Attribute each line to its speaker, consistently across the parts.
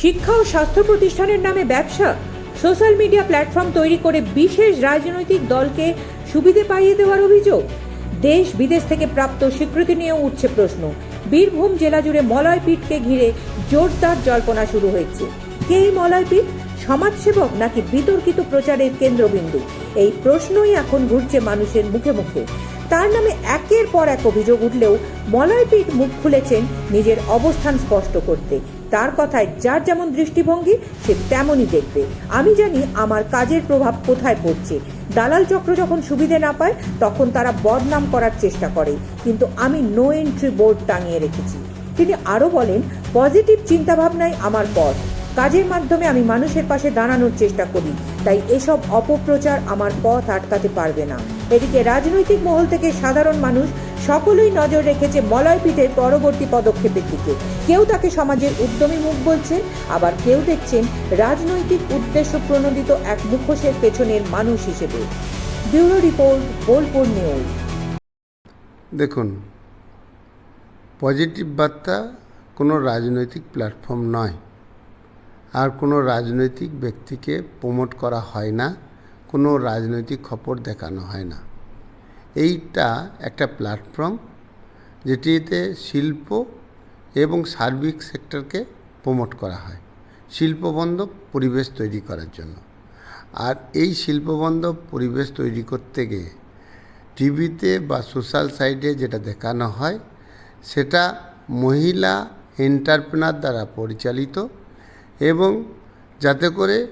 Speaker 1: শিক্ষা ও স্বাস্থ্য প্রতিষ্ঠানের নামে ব্যবসা, সোশ্যাল মিডিয়া প্ল্যাটফর্ম তৈরি করে বিশেষ রাজনৈতিক দলকে সুবিধে পাইয়ে দেওয়ার অভিযোগ। দেশ বিদেশ থেকে প্রাপ্ত স্বীকৃতি নিয়েও উঠছে প্রশ্ন। বীরভূম জেলা জুড়ে মলয়পীঠকে ঘিরে জোরদার জল্পনা শুরু হয়েছে। কে এই মলয়পীঠ? সমাজসেবক নাকি বিতর্কিত প্রচারের কেন্দ্রবিন্দু? এই প্রশ্নই এখন ঘুরছে মানুষের মুখে মুখে। তার নামে একের পর এক অভিযোগ উঠলেও মলয়পীঠ মুখ খুলেছেন নিজের অবস্থান স্পষ্ট করতে। তার কথায় যার যেমন দৃষ্টিভঙ্গি, সে তেমনই দেখবে। আমি জানি আমার কাজের প্রভাব কোথায় পড়ছে। দালাল চক্র যখন সুবিধে না পায়, তখন তারা বদনাম করার চেষ্টা করে। কিন্তু আমি নো এন্ট্রি বোর্ড টাঙিয়ে রেখেছি। তিনি আরও বলেন পজিটিভ চিন্তাভাবনাই আমার পথ। কাজের মাধ্যমে আমি মানুষের পাশে দাঁড়ানোর চেষ্টা করি। তাই এসব অপপ্রচার আমার পথ আটকাতে পারবে না। এদিকে রাজনৈতিক মহল থেকে সাধারণ মানুষ সকলেই নজর রেখেছে মলয়পীঠের পরবর্তী পদক্ষেপের দিকে। কেউ তাকে সমাজের উদ্যমী মুখ বলছেন আবার কেউ দেখছেন রাজনৈতিক উদ্দেশ্য প্রণোদিত এক মুখোশের পেছনের মানুষ হিসেবে। Bureau report, Bolpur news.
Speaker 2: দেখুন, পজিটিভ বার্তা কোনো রাজনৈতিক প্ল্যাটফর্ম নয়। আর কোনো রাজনৈতিক ব্যক্তিকে প্রমোট করা হয় না, কোনো রাজনৈতিক খবর দেখানো হয় না। এইটা একটা প্ল্যাটফর্ম যেটিতে শিল্প এবং সার্বিক সেক্টরকে প্রমোট করা হয়। শিল্পবন্ধ পরিবেশ তৈরি করার জন্য। আর এই শিল্পবন্ধ পরিবেশ তৈরি করতে গিয়ে টিভিতে বা সোশ্যাল সাইটে যেটা দেখানো হয়, সেটা মহিলা এন্টারপ্রেনার দ্বারা পরিচালিত এবং যাতে করে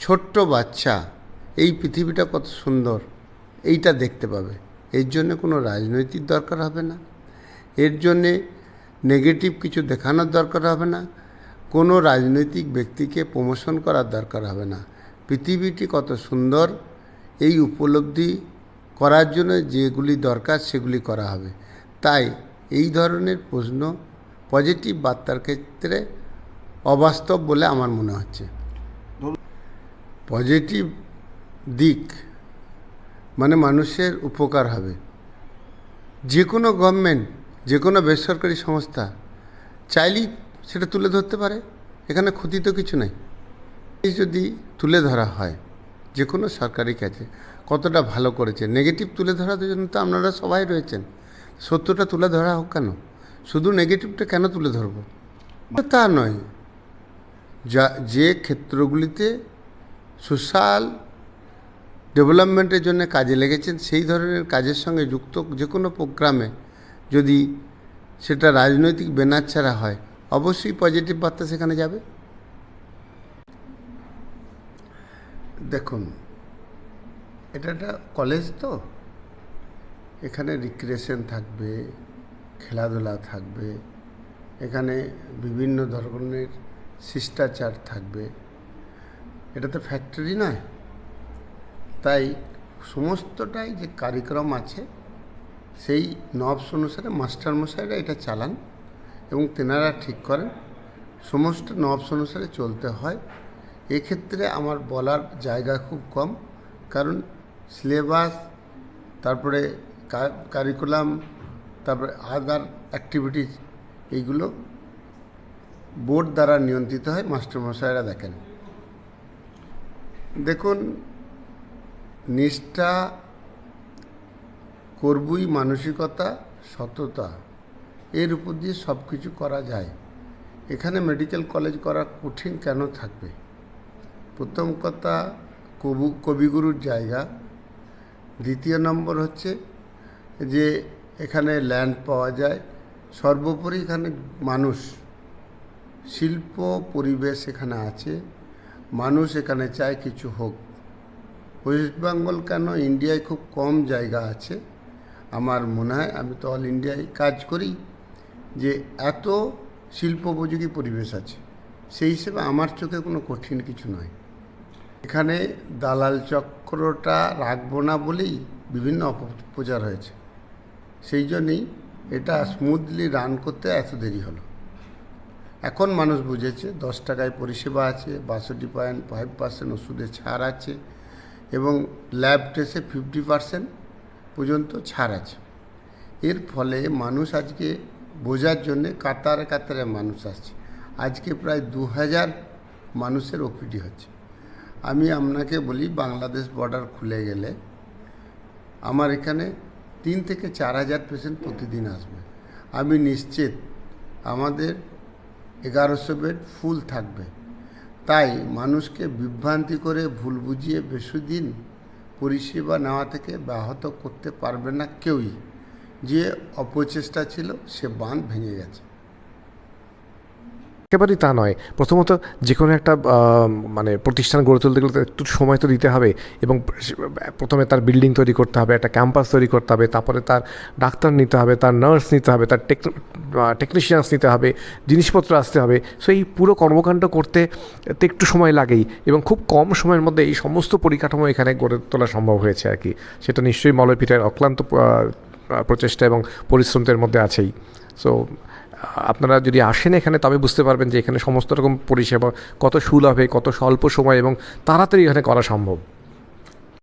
Speaker 2: ছোট্ট বাচ্চা এই পৃথিবীটা কত সুন্দর, এইটা দেখতে পাবে। এর জন্য কোনো রাজনৈতিক দরকার হবে না। এর জন্যে নেগেটিভ কিছু দেখানোর দরকার হবে না। কোনো রাজনৈতিক ব্যক্তিকে প্রমোশন করার দরকার হবে না। পৃথিবীটি কত সুন্দর এই উপলব্ধি করার জন্য যেগুলি দরকার সেগুলি করা হবে। তাই এই ধরনের প্রশ্ন পজিটিভ বার্তার ক্ষেত্রে অবাস্তব বলে আমার মনে হচ্ছে। পজিটিভ দিক মানে মানুষের উপকার হবে। যে কোনো গভর্নমেন্ট যে কোনো বেসরকারি সংস্থা চাইলেই সেটা তুলে ধরতে পারে। এখানে ক্ষতি তো কিছু নাই। যদি তুলে ধরা হয় যে কোনো সরকারি কাজে কতটা ভালো করেছে নেগেটিভ তুলে ধরার জন্য তো আপনারা সবাই রয়েছেন। সত্যটা তুলে ধরা হোক কেন? শুধু নেগেটিভটা কেন তুলে ধরবো? তা নয়। যা, যে ক্ষেত্রগুলিতে সোশ্যাল ডেভেলপমেন্টের জন্য কাজে লেগেছেন, সেই ধরনের কাজের সঙ্গে যুক্ত যে কোনো প্রোগ্রামে যদি সেটা রাজনৈতিক ব্যানার ছাড়া হয়, অবশ্যই পজিটিভ বার্তা সেখানে যাবে। দেখুন, এটা একটা কলেজ তো। এখানে রিক্রিয়েশন থাকবে, খেলাধুলা থাকবে, এখানে বিভিন্ন ধরনের শিষ্টাচার থাকবে। এটা তো ফ্যাক্টরি নয়। তাই সমস্তটাই যে কার্যক্রম আছে, সেই নবস অনুসারে মাস্টারমশাইরা এটা চালান এবং তেনারা ঠিক করেন। সমস্ত নবস অনুসারে চলতে হয়। এক্ষেত্রে আমার বলার জায়গা খুব কম, কারণ সিলেবাস, তারপরে কারিকুলাম, তারপরে আদার অ্যাক্টিভিটিস, এইগুলো বোর্ড দ্বারা নিয়ন্ত্রিত হয় মাস্টারমশাইরা দেখেন। দেখুন নিষ্ঠা, করবই, মানসিকতা, সততা, এর উপর দিয়ে সব কিছু করা যায়। এখানে মেডিকেল কলেজ করা কঠিন কেন থাকবে? প্রথম কথা, কবু, কবিগুরুর জায়গা। দ্বিতীয় নম্বর হচ্ছে যে, এখানে ল্যান্ড পাওয়া যায়। সর্বোপরি এখানে মানুষ, শিল্প, পরিবেশ এখানে আছে। মানুষ এখানে চায় কিছু হোক। ওয়েস্ট বেঙ্গল কেন ইন্ডিয়ায় খুব কম জায়গা আছে? আমার মনে হয়, আমি তো অল ইন্ডিয়ায় কাজ করি, যে এত শিল্পোপযোগী পরিবেশ আছে। সেই হিসেবে আমার চোখে কোনো কঠিন কিছু নয়। এখানে দালাল চক্রটা রাখব না বলেই বিভিন্ন অপপ্রচার হয়েছে। সেই জন্যেই এটা স্মুথলি রান করতে এত দেরি হলো। এখন মানুষ বুঝেছে, দশ টাকায় পরিষেবা আছে, বাষট্টি পয়েন্ট ফাইভ পার্সেন্ট ওষুধে ছাড় আছে। এবং ল্যাব টেস্টে ফিফটি পার্সেন্ট পর্যন্ত ছাড় আছে। এর ফলে মানুষ আজকে বোঝার জন্যে কাতারে কাতারে মানুষ আসছে। আজকে প্রায় দু হাজার মানুষের ওপিডি হচ্ছে। আমি আপনাকে বলি, বাংলাদেশ বর্ডার খুলে গেলে আমার এখানে তিন থেকে চার হাজার পেশেন্ট প্রতিদিন আসবে। আমি নিশ্চিত আমাদের এগারোশো বেড ফুল থাকবে। তাই মানুষকে বিভ্রান্তি করে ভুল বুঝিয়ে বেশি দিন পরিষেবা নেওয়া থেকে ব্যাহত করতে পারবে না কেউই। যে অপচেষ্টা ছিল, সে বাঁধ ভেঙে গেছে।
Speaker 3: একেবারেই তা নয়। প্রথমত যে কোনো একটা মানে প্রতিষ্ঠান গড়ে তুলতে গেলে একটু সময় তো দিতে হবে এবং প্রথমে তার বিল্ডিং তৈরি করতে হবে, একটা ক্যাম্পাস তৈরি করতে হবে, তারপরে তার ডাক্তার নিতে হবে, তার নার্স নিতে হবে, তার টেকনিশিয়ানস নিতে হবে, জিনিসপত্র আসতে হবে। সো এই পুরো কর্মকাণ্ড করতে একটু সময় লাগেই এবং খুব কম সময়ের মধ্যে এই সমস্ত পরিকাঠামো এখানে গড়ে তোলা সম্ভব হয়েছে আর কি। সেটা নিশ্চয়ই মলয়পীঠের অক্লান্ত প্রচেষ্টা এবং পরিশ্রমদের মধ্যে আছেই। সো আপনারা যদি আসেন এখানে, তবে বুঝতে পারবেন যে এখানে সমস্ত রকম পরিষেবা কত সুলভে, কত স্বল্প সময় এবং তাড়াতাড়ি এখানে করা সম্ভব।